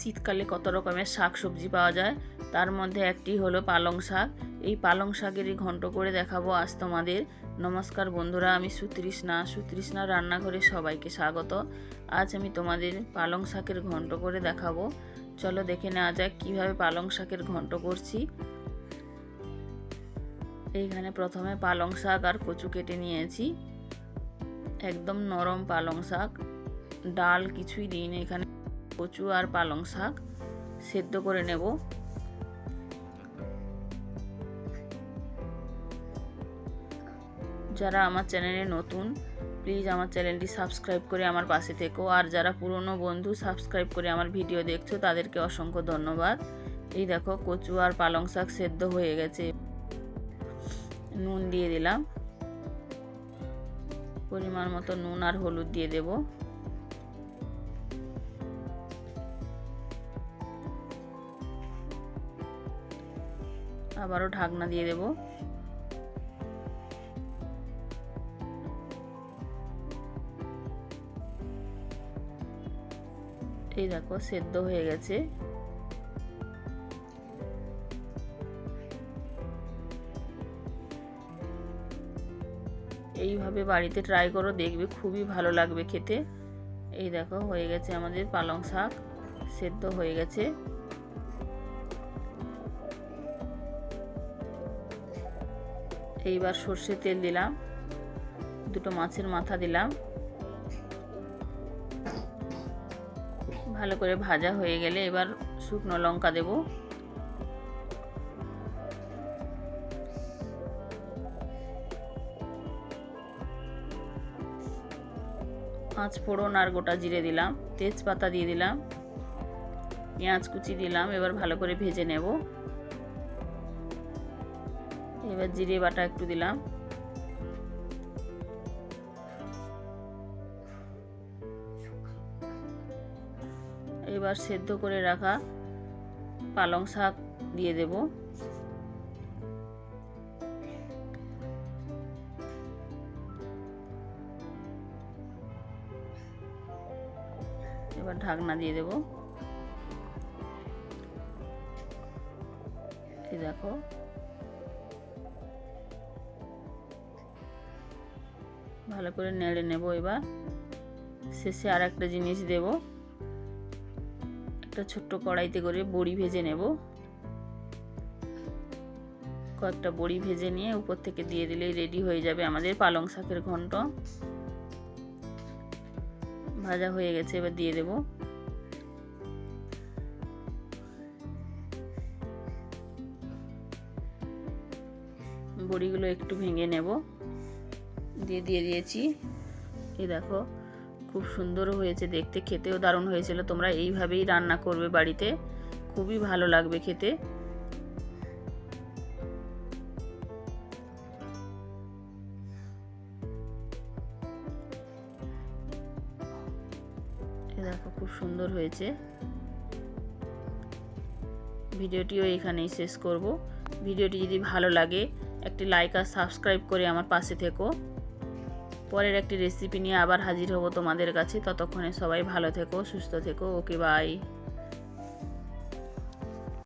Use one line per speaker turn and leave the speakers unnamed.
শীতকালে কত রকমের শাক সবজি পাওয়া যায়? তার মধ্যে একটি হলো পালং শাক। এই পালং শাকেরই ঘন্ট করে দেখাবো আজ তোমাদের। নমস্কার বন্ধুরা, আমি সুতৃষ্ণা। সুতৃষ্ণা রান্নাঘরে সবাইকে স্বাগত। আজ আমি তোমাদের পালং শাকের ঘন্ট করে দেখাবো। চলো দেখে নেওয়া যাক কীভাবে পালং শাকের ঘন্ট করছি। এইখানে প্রথমে পালং শাক আর কচু কেটে নিয়েছি। একদম নরম পালং শাক। ডাল কিছুই দিইনি এখানে। কচু আর পালং শাক সেদ্ধ করে নেব। যারা আমার চ্যানেলে নতুন, প্লিজ আমার চ্যানেলটি সাবস্ক্রাইব করে আমার পাশে থেকো। আর যারা পুরনো বন্ধু, সাবস্ক্রাইব করে আমার ভিডিও দেখছ, তাদেরকে অসংখ্য ধন্যবাদ। এই দেখো, কচু আর পালং শাক সেদ্ধ হয়ে গেছে। নুন দিয়ে দিলাম। পরিমাণ মতো নুন আর হলুদ দিয়ে দেব। আবারও ঢাকনা দিয়ে দেব। এই দেখো, সেদ্ধ হয়ে গেছে। এইভাবে বাড়িতে ট্রাই করো, দেখবে খুবই ভালো লাগবে খেতে। এই দেখো, হয়ে গেছে আমাদের পালং শাক, সেদ্ধ হয়ে গেছে। এইবার সর্ষের তেল দিলাম। দুটো মাছের মাথা দিলাম। ভালো করে ভাজা হয়ে গেলে এবার শুকনো লঙ্কা দেবো। পাঁচ ফোড়ন আর গোটা জিরে দিলাম। তেজপাতা দিয়ে দিলাম। পেঁয়াজ কুচি দিলাম। এবার ভালো করে ভেজে নেব। এবার জিরে বাটা একটু দিলাম। এবার সেদ্ধ করে রাখা পালং শাক দিয়ে দেবো। এবার ঢাকনা দিয়ে দেব। এই দেখো। ভালো করে নেড়ে নেব এবার। শেষে আর একটা জিনিস দেব। একটা ছোট্ট কড়াইতে করে বড়ি ভেজে নেব। কয়েকটা বড়ি ভেজে নিয়ে উপর থেকে দিয়ে দিলেই রেডি হয়ে যাবে আমাদের পালং শাকের ঘন্ট। ভাজা হয়ে গেছে, এবার দিয়ে দেব। বড়িগুলো একটু ভেঙে নেব। দিয়ে দিয়ে দিয়েছি। এই দেখো, খুব সুন্দর হয়েছে দেখতে, খেতেও দারুণ হয়েছিল। তোমরা এইভাবেই রান্না করবে বাড়িতে। খুবই ভালো লাগবে খেতে। দেখো, খুব সুন্দর হয়েছে। ভিডিওটিও এখানেই শেষ করব। ভিডিওটি যদি ভালো লাগে, একটি লাইক আর সাবস্ক্রাইব করে আমার পাশে থেকো। পরের একটি রেসিপি নিয়ে আবার হাজির হব তোমাদের কাছে। ততক্ষণে সবাই ভালো থেকো, সুস্থ থেকো। Okay bye